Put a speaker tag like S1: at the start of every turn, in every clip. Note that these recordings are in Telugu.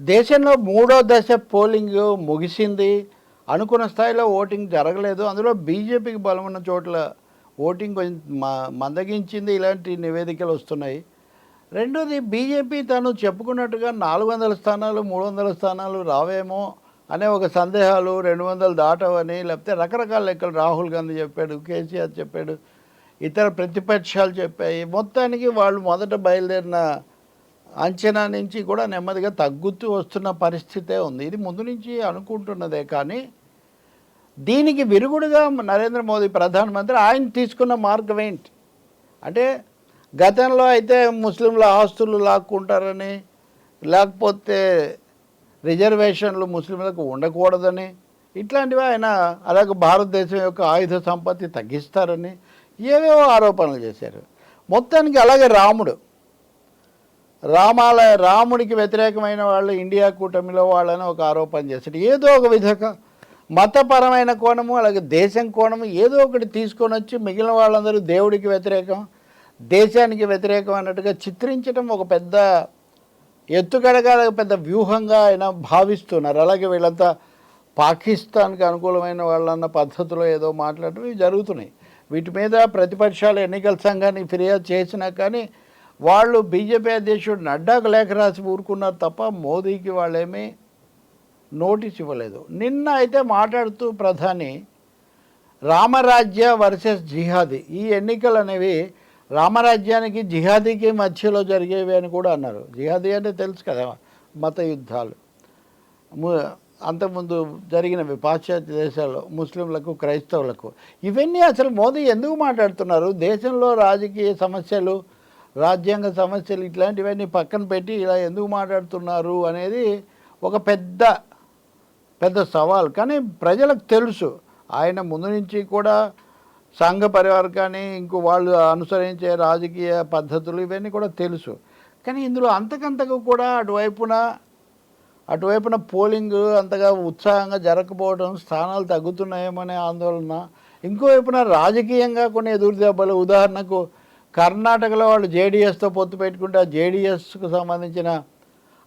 S1: దేశంలో మూడో దశ పోలింగ్ ముగిసింది. అనుకున్న స్థాయిలో ఓటింగ్ జరగలేదు. అందులో బీజేపీకి బలమున్న చోట్ల ఓటింగ్ కొంచెం మందగించింది. ఇలాంటి నివేదికలు వస్తున్నాయి. రెండోది బీజేపీ తను చెప్పుకున్నట్టుగా నాలుగు వందల స్థానాలు మూడు వందల స్థానాలు రావేమో అనే ఒక సందేహాలు రెండు వందలు దాటవని లేకపోతే రకరకాల లెక్కలు రాహుల్ గాంధీ చెప్పాడు కేసీఆర్ చెప్పాడు ఇతర ప్రతిపక్షాలు చెప్పాయి. మొత్తానికి వాళ్ళు మొదట బయలుదేరిన అంచనా నుంచి కూడా నెమ్మదిగా తగ్గుతూ వస్తున్న పరిస్థితే ఉంది. ఇది ముందు నుంచి అనుకుంటున్నదే కానీ దీనికి విరుగుడుగా నరేంద్ర మోదీ ప్రధానమంత్రి ఆయన తీసుకున్న మార్గం ఏంటి? అంటే గతంలో అయితే ముస్లింల ఆస్తులు లాక్కుంటారని లేకపోతే రిజర్వేషన్లు ముస్లింలకు ఉండకూడదని ఇట్లాంటివి ఆయన అలాగే భారతదేశం యొక్క ఆయుధ సంపత్తి తగ్గిస్తారని ఏవేవో ఆరోపణలు చేశారు. మొత్తానికి అలాగే రాముడు రామాలయ రాముడికి వ్యతిరేకమైన వాళ్ళు ఇండియా కూటమిలో వాళ్ళని ఒక ఆరోపణ చేశాడు. ఏదో ఒక విధంగా మతపరమైన కోణము అలాగే దేశం కోణము ఏదో ఒకటి తీసుకొని వచ్చి మిగిలిన వాళ్ళందరూ దేవుడికి వ్యతిరేకం దేశానికి వ్యతిరేకం అన్నట్టుగా చిత్రించడం ఒక పెద్ద ఎత్తుగడగా పెద్ద వ్యూహంగా ఆయన భావిస్తున్నారు. అలాగే వీళ్ళంతా పాకిస్తాన్కి అనుకూలమైన వాళ్ళన్న పద్ధతిలో ఏదో మాట్లాడటం ఇవి జరుగుతున్నాయి. వీటి మీద ప్రతిపక్షాలు ఎన్నికల సంఘానికి ఫిర్యాదు చేసినా కానీ వాళ్ళు బీజేపీ అధ్యక్షుడు నడ్డాకు లేఖ రాసి ఊరుకున్నారు తప్ప మోదీకి వాళ్ళేమీ నోటీస్ ఇవ్వలేదు. నిన్న అయితే మాట్లాడుతూ ప్రధాని రామరాజ్య వర్సెస్ జిహాదీ ఈ ఎన్నికలు అనేవి రామరాజ్యానికి జిహాదీకి మధ్యలో జరిగేవి అని కూడా అన్నారు. జిహాదీ అంటే తెలుసు కదా మత యుద్ధాలు. అంతకుముందు జరిగినవి పాశ్చాత్య దేశాల్లో ముస్లింలకు క్రైస్తవులకు ఇవన్నీ అసలు మోదీ ఎందుకు మాట్లాడుతున్నారు? దేశంలో రాజకీయ సమస్యలు రాజ్యాంగ సమస్యలు ఇట్లాంటివన్నీ పక్కన పెట్టి ఇలా ఎందుకు మాట్లాడుతున్నారు అనేది ఒక పెద్ద పెద్ద సవాల్. కానీ ప్రజలకు తెలుసు. ఆయన ముందు నుంచి కూడా సంఘ పరివార్ కానీ ఇంకో వాళ్ళు అనుసరించే రాజకీయ పద్ధతులు ఇవన్నీ కూడా తెలుసు. కానీ ఇందులో అంతకంతకు కూడా అటువైపున అటువైపున పోలింగ్ అంతగా ఉత్సాహంగా జరగకపోవడం స్థానాలు తగ్గుతున్నాయేమనే ఆందోళన. ఇంకోవైపున రాజకీయంగా కొన్ని ఎదురు దెబ్బలు ఉదాహరణకు కర్ణాటకలో వాళ్ళు జేడీఎస్తో పొత్తు పెట్టుకుంటే ఆ జేడీఎస్కు సంబంధించిన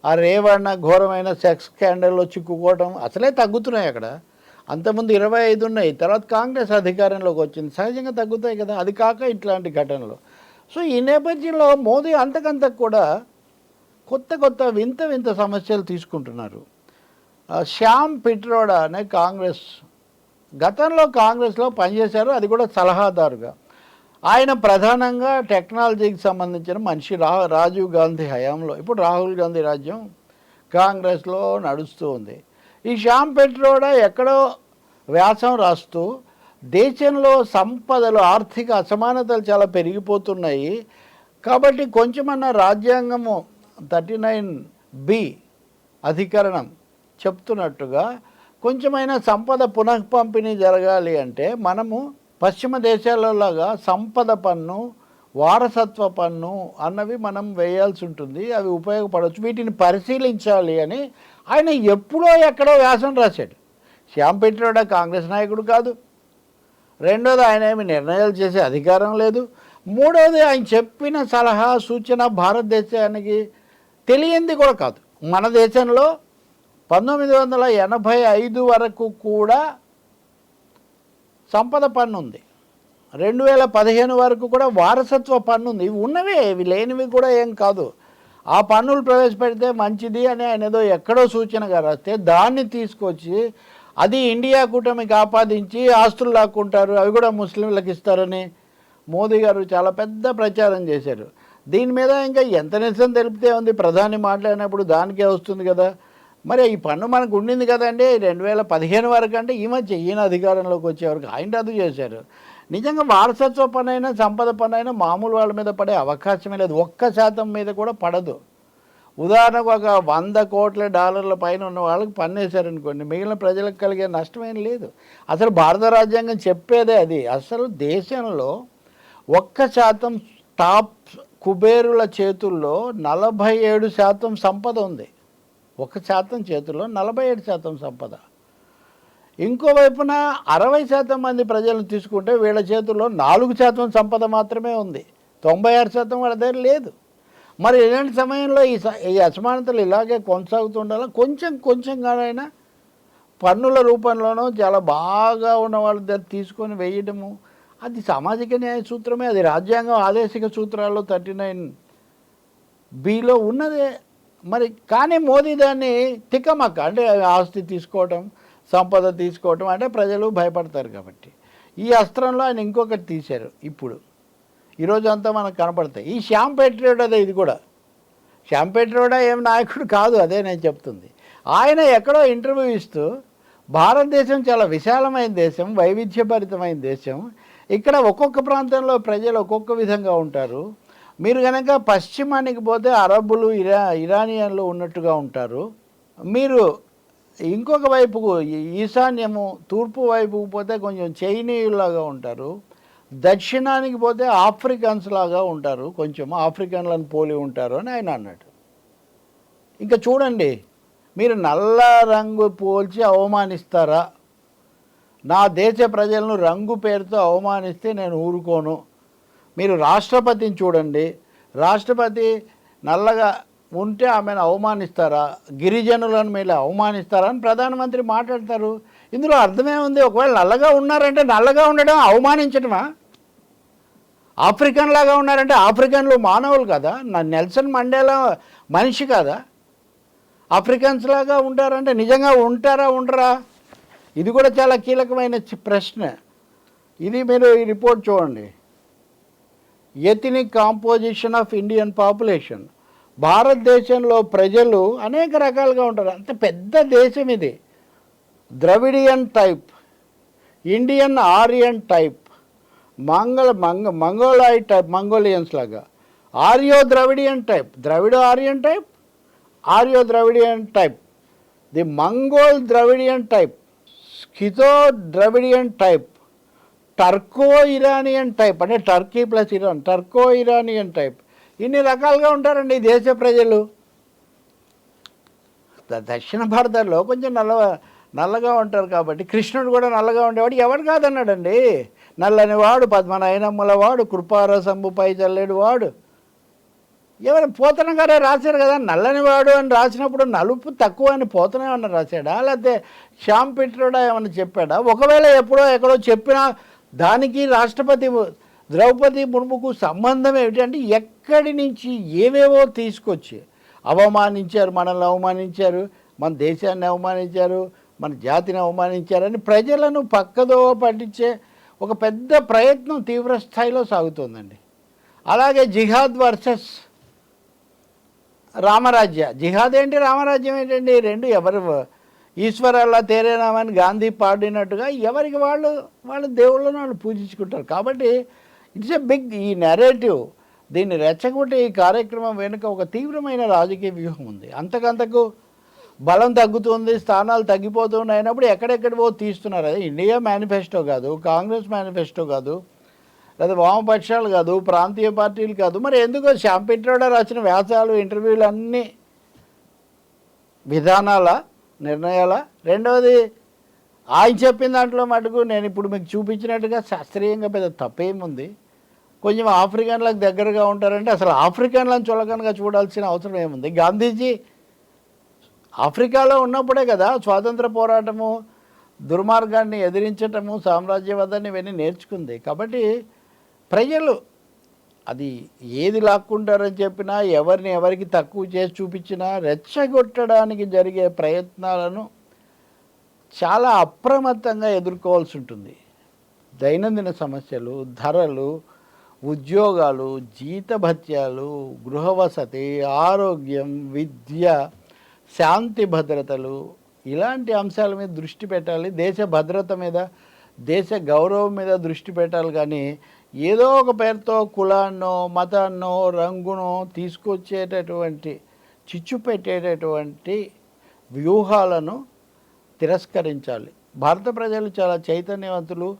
S1: ఆ రేవಣ್ణ ఘోరమైన సెక్స్ స్కాండల్లో చిక్కుకోవటం అసలే తగ్గుతున్నాయి అక్కడ. అంతకుముందు ఇరవై ఐదు ఉన్నాయి తర్వాత కాంగ్రెస్ అధికారంలోకి వచ్చింది. సహజంగా తగ్గుతాయి కదా అది కాక ఇట్లాంటి ఘటనలు. సో ఈ నేపథ్యంలో మోదీ అంతకంతకు కూడా కొత్త కొత్త వింత వింత సమస్యలు తీసుకుంటున్నారు. శ్యామ్ పిట్రోడా అనే కాంగ్రెస్ గతంలో కాంగ్రెస్లో పనిచేశారు అది కూడా సలహాదారుగా. ఆయన ప్రధానంగా టెక్నాలజీకి సంబంధించిన మనిషి రా రాజీవ్ గాంధీ హయాంలో ఇప్పుడు రాహుల్ గాంధీ రాజ్యం కాంగ్రెస్లో నడుస్తూ ఉంది. ఈ శ్యామ్ పెట్రోడా ఎక్కడో వ్యాసం రాస్తూ దేశంలో సంపదలు ఆర్థిక అసమానతలు చాలా పెరిగిపోతున్నాయి. కాబట్టి కొంచెమన్నా రాజ్యాంగము థర్టీ నైన్ బి అధికరణం చెప్తున్నట్టుగా కొంచెమైనా సంపద పునఃపంపిణీ జరగాలి అంటే మనము పశ్చిమ దేశాలలాగా సంపద పన్ను వారసత్వ పన్ను అన్నవి మనం వేయాల్సి ఉంటుంది. అవి ఉపయోగపడవచ్చు. వీటిని పరిశీలించాలి అని ఆయన ఎప్పుడో ఎక్కడో వ్యాసం రాశాడు. శ్యాంపేటలోడ కాంగ్రెస్ నాయకుడు కాదు. రెండోది ఆయన ఏమి నిర్ణయాలు చేసే అధికారం లేదు. మూడోది ఆయన చెప్పిన సలహా సూచన భారతదేశానికి తెలియంది కూడా కాదు. మన దేశంలో పంతొమ్మిది వందల ఎనభై ఐదు వరకు కూడా సంపద పన్ను ఉంది రెండు వేల పదిహేను వరకు కూడా వారసత్వ పన్ను ఉంది ఇవి ఉన్నవే ఇవి లేనివి కూడా ఏం కాదు. ఆ పన్నులు ప్రవేశపెడితే మంచిది అని ఆయన ఏదో ఎక్కడో సూచనగా రాస్తే దాన్ని తీసుకొచ్చి అది ఇండియా కూటమికి ఆపాదించి ఆస్తులు లాక్కుంటారు. అవి కూడా ముస్లింలకు ఇస్తారని మోదీ గారు చాలా పెద్ద ప్రచారం చేశారు. దీని మీద ఇంకా ఎంత నిరసన తెలిపితే ఉంది. ప్రధాని మాట్లాడినప్పుడు దానికే వస్తుంది కదా. మరి ఈ పన్ను మనకు ఉండింది కదండి రెండు వేల పదిహేను వరకు అంటే ఈ మధ్య ఈయన అధికారంలోకి వచ్చే వరకు ఆయన రద్దు చేశారు. నిజంగా వారసత్వ పన్ను అయినా సంపద పన్ను అయినా మామూలు వాళ్ళ మీద పడే అవకాశమే లేదు. ఒక్క శాతం మీద కూడా పడదు. ఉదాహరణకు ఒక వంద కోట్ల డాలర్ల పైన ఉన్న వాళ్ళకి పన్ను వేశారనుకోండి మిగిలిన ప్రజలకు కలిగే నష్టం ఏం లేదు. అసలు భారత రాజ్యాంగం చెప్పేదే అది. అసలు దేశంలో ఒక్క శాతం టాప్ కుబేరుల చేతుల్లో నలభై ఏడు శాతం సంపద ఉంది. ఒక శాతం చేతుల్లో నలభై ఏడు శాతం సంపద. ఇంకోవైపున అరవై శాతం మంది ప్రజలను తీసుకుంటే వీళ్ళ చేతుల్లో నాలుగు శాతం సంపద మాత్రమే ఉంది. తొంభై ఆరు శాతం వాళ్ళ దగ్గర లేదు. మరి ఇలాంటి సమయంలో ఈ స- ఈ అసమానతలు ఇలాగే కొనసాగుతుండాలా? కొంచెం కొంచెంగానైనా పన్నుల రూపంలోనూ చాలా బాగా ఉన్న వాళ్ళ దగ్గర తీసుకొని వేయడము అది సామాజిక న్యాయ సూత్రమే అది రాజ్యాంగం ఆదేశిక సూత్రాల్లో థర్టీ నైన్ బిలో ఉన్నదే. మరి కానీ మోదీ దాన్ని తిక్కమక్క అంటే ఆస్తి తీసుకోవటం సంపద తీసుకోవటం అంటే ప్రజలు భయపడతారు కాబట్టి. ఈ అస్త్రంలో ఆయన ఇంకొకటి తీశారు ఇప్పుడు. ఈరోజు అంతా మనకు కనపడతాయి. ఈ శ్యామ్ పెట్రోడ్ అదే ఇది కూడా. శ్యామ్ పెట్రోడా ఏం నాయకుడు కాదు అదే నేను చెప్తుంది. ఆయన ఎక్కడో ఇంటర్వ్యూ ఇస్తూ భారతదేశం చాలా విశాలమైన దేశం వైవిధ్యభరితమైన దేశం. ఇక్కడ ఒక్కొక్క ప్రాంతంలో ప్రజలు ఒక్కొక్క విధంగా ఉంటారు. మీరు కనుక పశ్చిమానికి పోతే అరబ్బులు ఇరా ఇరానియన్లు ఉన్నట్టుగా ఉంటారు. మీరు ఇంకొక వైపుకు ఈశాన్యము తూర్పు వైపుకు పోతే కొంచెం చైనీయులాగా ఉంటారు. దక్షిణానికి పోతే ఆఫ్రికన్స్ లాగా ఉంటారు. కొంచెం ఆఫ్రికన్లను పోలి ఉంటారు అని ఆయన అన్నాడు. ఇంకా చూడండి మీరు నల్ల రంగు పోల్చి అవమానిస్తారా? నా దేశ ప్రజలను రంగు పేరుతో అవమానిస్తే నేను ఊరుకోను. మీరు రాష్ట్రపతిని చూడండి. రాష్ట్రపతి నల్లగా ఉంటే ఆమెను అవమానిస్తారా? గిరిజనులను మీరు అవమానిస్తారా అని ప్రధానమంత్రి మాట్లాడతారు. ఇందులో అర్థమే ఉంది. ఒకవేళ నల్లగా ఉన్నారంటే నల్లగా ఉండడం అవమానించడమా ఆఫ్రికన్ లాగా ఉన్నారంటే ఆఫ్రికన్లు మానవులు కదా. నా నెల్సన్ మండేలా మనిషి కదా? ఆఫ్రికన్స్ లాగా ఉంటారంటే నిజంగా ఉంటారా ఉండరా? ఇది కూడా చాలా కీలకమైన ప్రశ్న. ఇది మీరు ఈ రిపోర్ట్ చూడండి. Ethnic composition of Indian population భారతదేశంలో ప్రజలు అనేక రకాలుగా ఉంటారు. అంత పెద్ద దేశం ఇది. Dravidian type Indian Aryan type మంగళ మంగ మంగోలాయ్ టైప్ మంగోలియన్స్ లాగా. Aryo Dravidian type Dravida Aryan type Aryo Dravidian type the Mongol Dravidian type Scytho Dravidian type Turko Iranian type అంటే Turkey plus Iran Turko Iranian type. ఇన్ని రకాలుగా ఉంటారండి దేశ ప్రజలు. దక్షిణ భారతంలో కొంచెం నల్ల నల్లగా ఉంటారు కాబట్టి కృష్ణుడు కూడా నల్లగా ఉండేవాడు. ఎవడు కాదన్నాడండి? నల్లని వాడు పద్మనాయనమ్మల వాడు కృపారసంబుపై చల్లేడు వాడు. ఎవరు పోతన గారే రాశారు కదా నల్లని వాడు అని రాసినప్పుడు నలుపు తక్కువ అని పోతన ఏమన్నా రాశాడా? లేకపోతే శ్యామ్ పిట్రోడా ఏమన్నా చెప్పాడా? ఒకవేళ ఎప్పుడో ఎక్కడో చెప్పినా దానికి రాష్ట్రపతి ద్రౌపది ముర్ముకు సంబంధం ఏమిటంటే ఎక్కడి నుంచి ఏవేవో తీసుకొచ్చి అవమానించారు మనల్ని అవమానించారు మన దేశాన్ని అవమానించారు మన జాతిని అవమానించారని ప్రజలను పక్కదోవ పట్టించే ఒక పెద్ద ప్రయత్నం తీవ్రస్థాయిలో సాగుతుందండి సాగుతోందండి. అలాగే జిహాద్ వర్సెస్ రామరాజ్య. జిహాద్ ఏంటి? రామరాజ్యం ఏంటండి? రెండు ఎవరు ఈశ్వరల్లా తేరేనామని గాంధీ పాడినట్టుగా ఎవరికి వాళ్ళు వాళ్ళ దేవుళ్ళను వాళ్ళు పూజించుకుంటారు. కాబట్టి ఇట్స్ ఎ బిగ్ ఈ నెరేటివ్ దీన్ని రెచ్చగొట్టే ఈ కార్యక్రమం వెనుక ఒక తీవ్రమైన రాజకీయ వ్యూహం ఉంది. అంతకంతకు బలం తగ్గుతుంది స్థానాలు తగ్గిపోతున్నాయి అయినప్పుడు ఎక్కడెక్కడివో తీస్తున్నారు. అది ఇండియా మేనిఫెస్టో కాదు కాంగ్రెస్ మేనిఫెస్టో కాదు లేదా వామపక్షాలు కాదు ప్రాంతీయ పార్టీలు కాదు. మరి ఎందుకో శాంపిట్రోడా రాసిన వ్యాసాలు ఇంటర్వ్యూలు అన్నీ విధానాల నిర్ణయాల? రెండవది ఆయన చెప్పిన దాంట్లో మటుకు నేను ఇప్పుడు మీకు చూపించినట్టుగా శాస్త్రీయంగా పెద్ద తప్పేముంది. కొంచెం ఆఫ్రికన్లకు దగ్గరగా ఉంటారంటే అసలు ఆఫ్రికన్లను చులకనగా చూడాల్సిన అవసరం ఏముంది? గాంధీజీ ఆఫ్రికాలో ఉన్నప్పుడే కదా స్వాతంత్ర పోరాటము దుర్మార్గాన్ని ఎదిరించటము సామ్రాజ్యవాదాన్ని ఇవన్నీ నేర్చుకుంది. కాబట్టి ప్రజలు అది ఏది లాక్కుంటారని చెప్పినా ఎవరిని ఎవరికి తక్కువ చేసి చూపించినా రెచ్చగొట్టడానికి జరిగే ప్రయత్నాలను చాలా అప్రమత్తంగా ఎదుర్కోవాల్సి ఉంటుంది. దైనందిన సమస్యలు ధరలు ఉద్యోగాలు జీతభత్యాలు గృహవసతి ఆరోగ్యం విద్య శాంతి భద్రతలు ఇలాంటి అంశాల మీద దృష్టి పెట్టాలి. దేశ భద్రత మీద దేశ గౌరవం మీద దృష్టి పెట్టాలి. కానీ ఏదో ఒక పేరుతో కులాన్నో మతాన్నో రంగునో తీసుకొచ్చేటటువంటి చిచ్చు పెట్టేటటువంటి వ్యూహాలను తిరస్కరించాలి. భారత ప్రజలు చాలా చైతన్యవంతులు.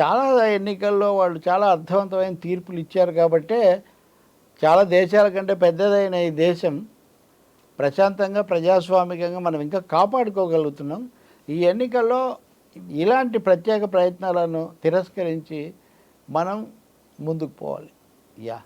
S1: చాలా ఎన్నికల్లో వాళ్ళు చాలా అర్థవంతమైన తీర్పులు ఇచ్చారు కాబట్టే చాలా దేశాల కంటే పెద్దదైన ఈ దేశం ప్రశాంతంగా ప్రజాస్వామికంగా మనం ఇంకా కాపాడుకోగలుగుతున్నాం. ఈ ఎన్నికల్లో ఇలాంటి ప్రత్యేక ప్రయత్నాలను తిరస్కరించి మనం ముందుకు పోవాలి యా